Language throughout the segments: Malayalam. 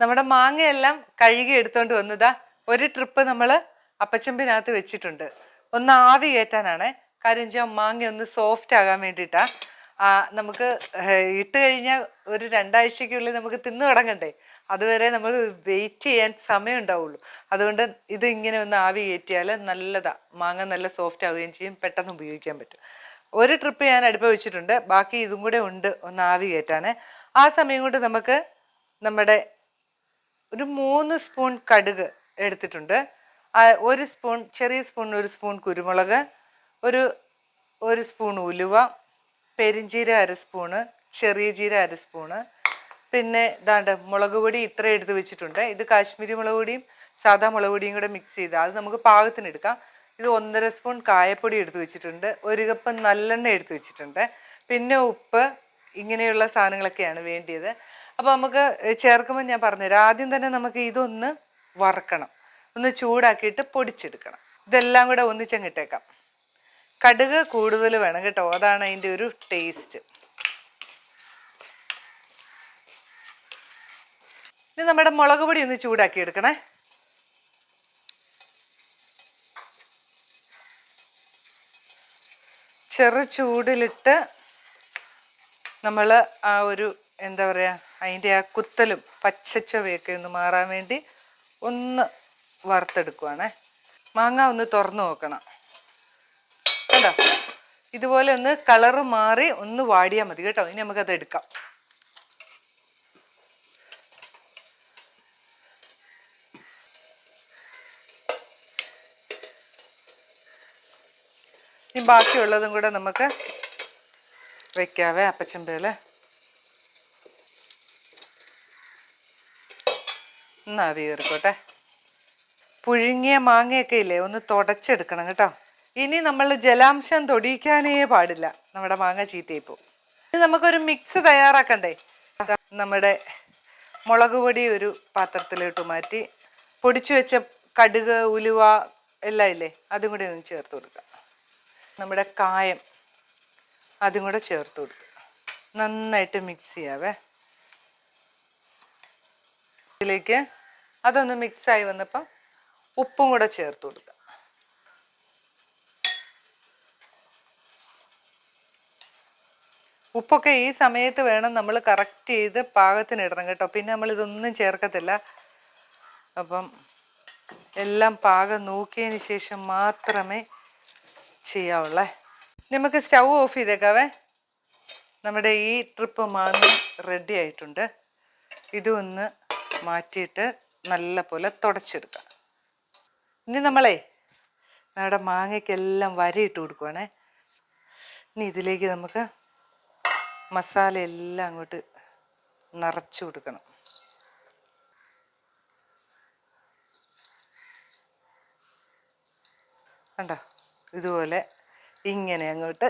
നമ്മുടെ മാങ്ങയെല്ലാം കഴുകി എടുത്തോണ്ട് വന്നതാ ഒരു ട്രിപ്പ് നമ്മൾ അപ്പച്ചമ്പിനകത്ത് വെച്ചിട്ടുണ്ട്. ഒന്ന് ആവി കയറ്റാനാണ്. കാര്യം വെച്ചാൽ മാങ്ങ ഒന്ന് സോഫ്റ്റ് ആകാൻ വേണ്ടിയിട്ടാ. നമുക്ക് ഇട്ട് കഴിഞ്ഞാൽ ഒരു രണ്ടാഴ്ചക്കുള്ളിൽ നമുക്ക് തിന്നു തുടങ്ങണ്ടേ. അതുവരെ നമ്മൾ വെയിറ്റ് ചെയ്യാൻ സമയം ഉണ്ടാവുള്ളൂ. അതുകൊണ്ട് ഇത് ഇങ്ങനെ ഒന്ന് ആവി കയറ്റിയാൽ നല്ലതാ. മാങ്ങ നല്ല സോഫ്റ്റ് ആവുകയും ചെയ്യും. പെട്ടെന്ന് ഉപയോഗിക്കാൻ പറ്റും. ഒരു ട്രിപ്പ് ഞാൻ അടുപ്പ് വെച്ചിട്ടുണ്ട് ബാക്കി ഇതും കൂടെ ഉണ്ട് ഒന്ന് ആവി കയറ്റാൻ ആ സമയം കൊണ്ട് നമുക്ക് നമ്മുടെ ഒരു മൂന്ന് സ്പൂൺ കടുക് എടുത്തിട്ടുണ്ട്. ഒരു സ്പൂൺ ചെറിയ സ്പൂൺ ഒരു സ്പൂൺ കുരുമുളക് ഒരു ഒരു സ്പൂൺ ഉലുവ പെരിഞ്ചീര അര സ്പൂണ് ചെറിയ ജീര അര സ്പൂണ് പിന്നെ ഇതാണ്ട് മുളക് പൊടി ഇത്ര എടുത്ത് വെച്ചിട്ടുണ്ട്. ഇത് കാശ്മീരി മുളക് പൊടിയും സാധാ മുളക് പൊടിയും കൂടെ മിക്സ് ചെയ്ത്. അത് നമുക്ക് പാകത്തിന് എടുക്കാം. ഇത് ഒന്നര സ്പൂൺ കായപ്പൊടി എടുത്ത് വെച്ചിട്ടുണ്ട്. ഒരു കപ്പ് നല്ലെണ്ണ എടുത്ത് വെച്ചിട്ടുണ്ട്. പിന്നെ ഉപ്പ് ഇങ്ങനെയുള്ള സാധനങ്ങളൊക്കെയാണ് വേണ്ടിയത്. അപ്പോൾ നമുക്ക് ചേർക്കുമ്പോൾ ഞാൻ പറഞ്ഞുതരാം. ആദ്യം തന്നെ നമുക്ക് ഇതൊന്ന് വറക്കണം. ഒന്ന് ചൂടാക്കിയിട്ട് പൊടിച്ചെടുക്കണം. ഇതെല്ലാം കൂടെ ഒന്നിച്ചങ്ങിട്ടേക്കാം. കടുക് കൂടുതൽ വേണം കേട്ടോ. അതാണ് അതിന്റെ ഒരു ടേസ്റ്റ്. ഇനി നമ്മുടെ മുളക് പൊടി ഒന്ന് ചൂടാക്കി എടുക്കണേ ചെറു ചൂടിലിട്ട് നമ്മൾ ആ ഒരു എന്താ പറയുക അതിന്റെ ആ കുത്തലും പച്ചച്ചവയൊക്കെ ഒന്ന് മാറാൻ വേണ്ടി ഒന്ന് വറുത്തെടുക്കുവാണേ. മാങ്ങ ഒന്ന് തുറന്നു നോക്കണം. കണ്ടോ? ഇതുപോലെ ഒന്ന് കളറ് മാറി ഒന്ന് വാടിയാൽ മതി കേട്ടോ. ഇനി നമുക്കത് എടുക്കാം. ഇനി ബാക്കിയുള്ളതും കൂടെ നമുക്ക് വെക്കാവേ അപ്പച്ചമ്പേൽ ഒന്ന് ആവി പുഴുങ്ങിയ മാങ്ങയൊക്കെ ഇല്ലേ ഒന്ന് തുടച്ചെടുക്കണം കേട്ടോ. ഇനി നമ്മൾ ജലാംശം തൊടിയിക്കാനേ പാടില്ല. നമ്മുടെ മാങ്ങ ചീത്തയായി പോകും ഇനി നമുക്കൊരു മിക്സ് തയ്യാറാക്കണ്ടേ? നമ്മുടെ മുളക് പൊടി ഒരു പാത്രത്തിലോട്ട് മാറ്റി പൊടിച്ചു വെച്ച കടുക് ഉലുവ എല്ലാം ഇല്ലേ അതും കൂടി ഒന്ന് ചേർത്ത് കൊടുക്കുക. നമ്മുടെ കായം അതും കൂടെ ചേർത്ത് കൊടുത്ത് നന്നായിട്ട് മിക്സ് ചെയ്യാവേ. ഇതിലേക്ക് അതൊന്ന് മിക്സായി വന്നപ്പോൾ ഉപ്പും കൂടെ ചേർത്ത് കൊടുക്കുക ഉപ്പൊക്കെ ഈ സമയത്ത് വേണം നമ്മൾ കറക്റ്റ് ചെയ്ത് പാകത്തിന് ഇടണം കേട്ടോ. പിന്നെ നമ്മൾ ഇതൊന്നും ചേർക്കത്തില്ല. അപ്പം എല്ലാം പാകം നോക്കിയതിന് ശേഷം മാത്രമേ ചെയ്യാവുള്ളേ. നമുക്ക് സ്റ്റൗ ഓഫ് ചെയ്തേക്കാവേ. നമ്മുടെ ഈ ട്രിപ്പ് മാങ്ങി റെഡി ആയിട്ടുണ്ട്. ഇതൊന്ന് മാറ്റിയിട്ട് നല്ല പോലെ തുടച്ചെടുക്കുക. ഇനി നമ്മളെ നമ്മുടെ മാങ്ങയ്ക്കെല്ലാം വരയിട്ട് കൊടുക്കുവാണേ. ഇനി ഇതിലേക്ക് നമുക്ക് മസാല എല്ലാം അങ്ങോട്ട് നിറച്ചു കൊടുക്കണം. കണ്ടോ? ഇതുപോലെ ഇങ്ങനെ അങ്ങോട്ട്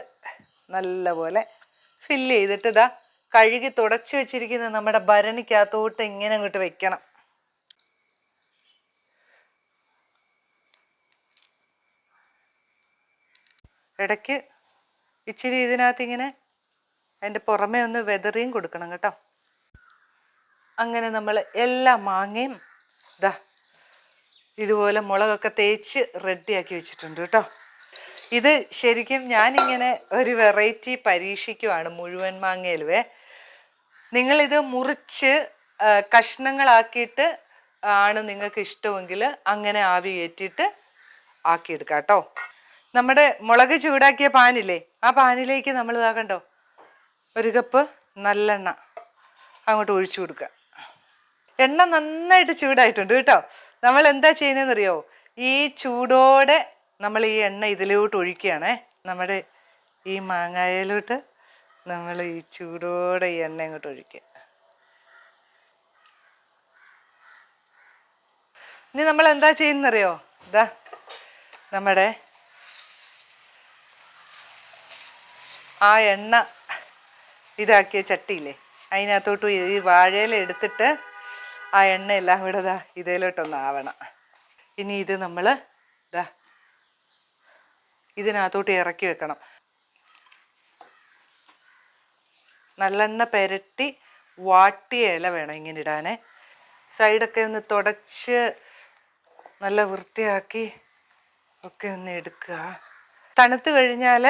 നല്ലപോലെ ഫില്ല് ചെയ്തിട്ട് ഇതാ കഴുകി തുടച്ചു വെച്ചിരിക്കുന്ന നമ്മുടെ ഭരണിക്കകത്തോട്ട് ഇങ്ങനെ അങ്ങോട്ട് വെക്കണം. ഇടയ്ക്ക് ഇച്ചിരി ഇതിനകത്ത് ഇങ്ങനെ അതിന്റെ പുറമേ ഒന്ന് വെതറിയും കൊടുക്കണം കേട്ടോ. അങ്ങനെ നമ്മൾ എല്ലാ മാങ്ങയും ഇതാ ഇതുപോലെ മുളകൊക്കെ തേച്ച് റെഡിയാക്കി വെച്ചിട്ടുണ്ട് കേട്ടോ. ഇത് ശരിക്കും ഞാനിങ്ങനെ ഒരു വെറൈറ്റി പരീക്ഷിക്കുവാണ് മുഴുവൻ മാങ്ങയിലുവേ. നിങ്ങളിത് മുറിച്ച് കഷ്ണങ്ങളാക്കിയിട്ട് ആണ് നിങ്ങൾക്ക് ഇഷ്ടമെങ്കിൽ അങ്ങനെ ആവി ഏറ്റിട്ട് ആക്കിയെടുക്കാം കേട്ടോ. നമ്മുടെ മുളക് ചൂടാക്കിയ പാനില്ലേ ആ പാനിലേക്ക് നമ്മൾ ഇതാക്കണ്ടോ ഒരു കപ്പ് നല്ലെണ്ണ അങ്ങോട്ട് ഒഴിച്ചു കൊടുക്കുക. എണ്ണ നന്നായിട്ട് ചൂടായിട്ടുണ്ട് കേട്ടോ. നമ്മൾ എന്താ ചെയ്യുന്നതെന്നറിയോ? ഈ ചൂടോടെ നമ്മൾ ഈ എണ്ണ ഇതിലോട്ട് ഒഴിക്കുകയാണേ. നമ്മുടെ ഈ മാങ്ങായയിലോട്ട് നമ്മൾ ഈ ചൂടോടെ ഈ എണ്ണ ഇങ്ങോട്ട് ഒഴിക്കുക. ഇനി നമ്മൾ എന്താ ചെയ്യുന്നറിയോ? ഇതാ നമ്മുടെ ആ എണ്ണ ഇതാക്കിയ ചട്ടിയില്ലേ? അതിനകത്തോട്ട് ഈ വാഴയില എടുത്തിട്ട് ആ എണ്ണ എല്ലാം കൂടെ ഇതാ ഇതിലോട്ടൊന്ന് ആവണം. ഇനി ഇത് നമ്മൾ ദാ ഇതിനകത്തോട്ട് ഇറക്കി വെക്കണം. നല്ലെണ്ണ പെരട്ടി വാട്ടിയ ഇല വേണം ഇങ്ങനെ ഇടാനേ. സൈഡൊക്കെ ഒന്ന് തുടച്ച് നല്ല വൃത്തിയാക്കി ഒക്കെ ഒന്ന് എടുക്കുക. തണുത്ത് കഴിഞ്ഞാൽ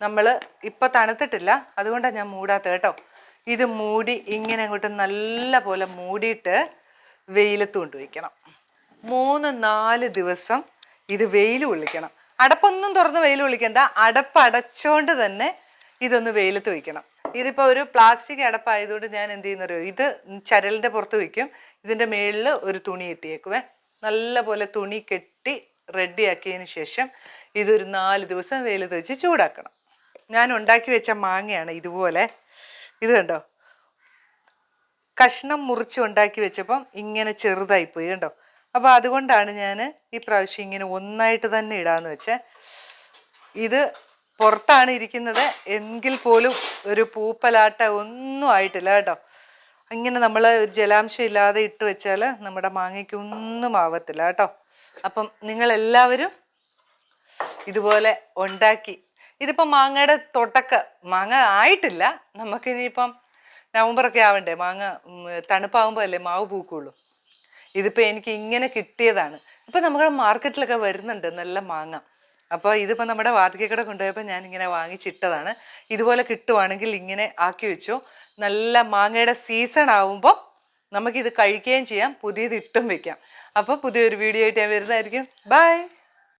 നമ്മൾ ഇപ്പം തണുത്തിട്ടില്ല അതുകൊണ്ടാണ് ഞാൻ മൂടാത്തത് കേട്ടോ. ഇത് മൂടി ഇങ്ങനെ അങ്ങോട്ട് നല്ല പോലെ മൂടിയിട്ട് വെയിലത്ത് കൊണ്ടുവയ്ക്കണം മൂന്ന് നാല് ദിവസം ഇത് വെയിൽ കൊള്ളിക്കണം. അടപ്പൊന്നും തുറന്ന് വെയിൽ വിളിക്കണ്ട. അടപ്പ് അടച്ചോണ്ട് തന്നെ ഇതൊന്ന് വെയിലത്ത് വയ്ക്കണം ഇതിപ്പോൾ ഒരു പ്ലാസ്റ്റിക് അടപ്പായതുകൊണ്ട് ഞാൻ എന്ത് ചെയ്യുന്നറിയോ? ഇത് ചരലിന്റെ പുറത്ത് വയ്ക്കും ഇതിന്റെ മേളിൽ ഒരു തുണി കെട്ടിയേക്കുവേ നല്ല പോലെ തുണി കെട്ടി റെഡിയാക്കിയതിന് ശേഷം ഇതൊരു നാല് ദിവസം വെയിലത്ത് വെച്ച് ചൂടാക്കണം. ഞാൻ ഉണ്ടാക്കി വെച്ച മാങ്ങയാണ് ഇതുപോലെ. ഇത് കണ്ടോ? കഷ്ണം മുറിച്ച് ഉണ്ടാക്കി വെച്ചപ്പം ഇങ്ങനെ ചെറുതായിപ്പോയി കണ്ടോ? അപ്പോൾ അതുകൊണ്ടാണ് ഞാൻ ഈ പ്രാവശ്യം ഇങ്ങനെ ഒന്നായിട്ട് തന്നെ ഇടാന്ന് വെച്ചാൽ ഇത് പുറത്താണ് ഇരിക്കുന്നത്. എങ്കിൽ പോലും ഒരു പൂപ്പലാട്ട ഒന്നും ആയിട്ടില്ല കേട്ടോ. അങ്ങനെ നമ്മൾ ജലാംശം ഇല്ലാതെ ഇട്ട് വെച്ചാൽ നമ്മുടെ മാങ്ങയ്ക്ക് ഒന്നും ആവത്തില്ല കേട്ടോ. അപ്പം നിങ്ങളെല്ലാവരും ഇതുപോലെ ഉണ്ടാക്കി. ഇതിപ്പോൾ മാങ്ങയുടെ തൊട്ടക്ക മാങ്ങ ആയിട്ടില്ല. നമുക്കിനിയിപ്പം നവംബറൊക്കെ ആവണ്ടേ? മാങ്ങ തണുപ്പാകുമ്പോൾ അല്ലേ മാവ് പൂക്കുള്ളൂ. ഇതിപ്പോൾ എനിക്ക് ഇങ്ങനെ കിട്ടിയതാണ്. ഇപ്പം നമ്മുടെ മാർക്കറ്റിലൊക്കെ വരുന്നുണ്ട് നല്ല മാങ്ങ. അപ്പോൾ ഇതിപ്പോൾ നമ്മുടെ വാതിക്കക്കട കൊണ്ടുപോയപ്പോൾ ഞാൻ ഇങ്ങനെ വാങ്ങിച്ചിട്ടതാണ്. ഇതുപോലെ കിട്ടുവാണെങ്കിൽ ഇങ്ങനെ ആക്കി വെച്ചു. നല്ല മാങ്ങയുടെ സീസൺ ആവുമ്പോൾ നമുക്കിത് കഴിക്കുകയും ചെയ്യാം. പുതിയത് ഇട്ടും വെക്കാം. അപ്പോൾ പുതിയൊരു വീഡിയോ ആയിട്ട് ഞാൻ വരുന്നതായിരിക്കും. ബൈ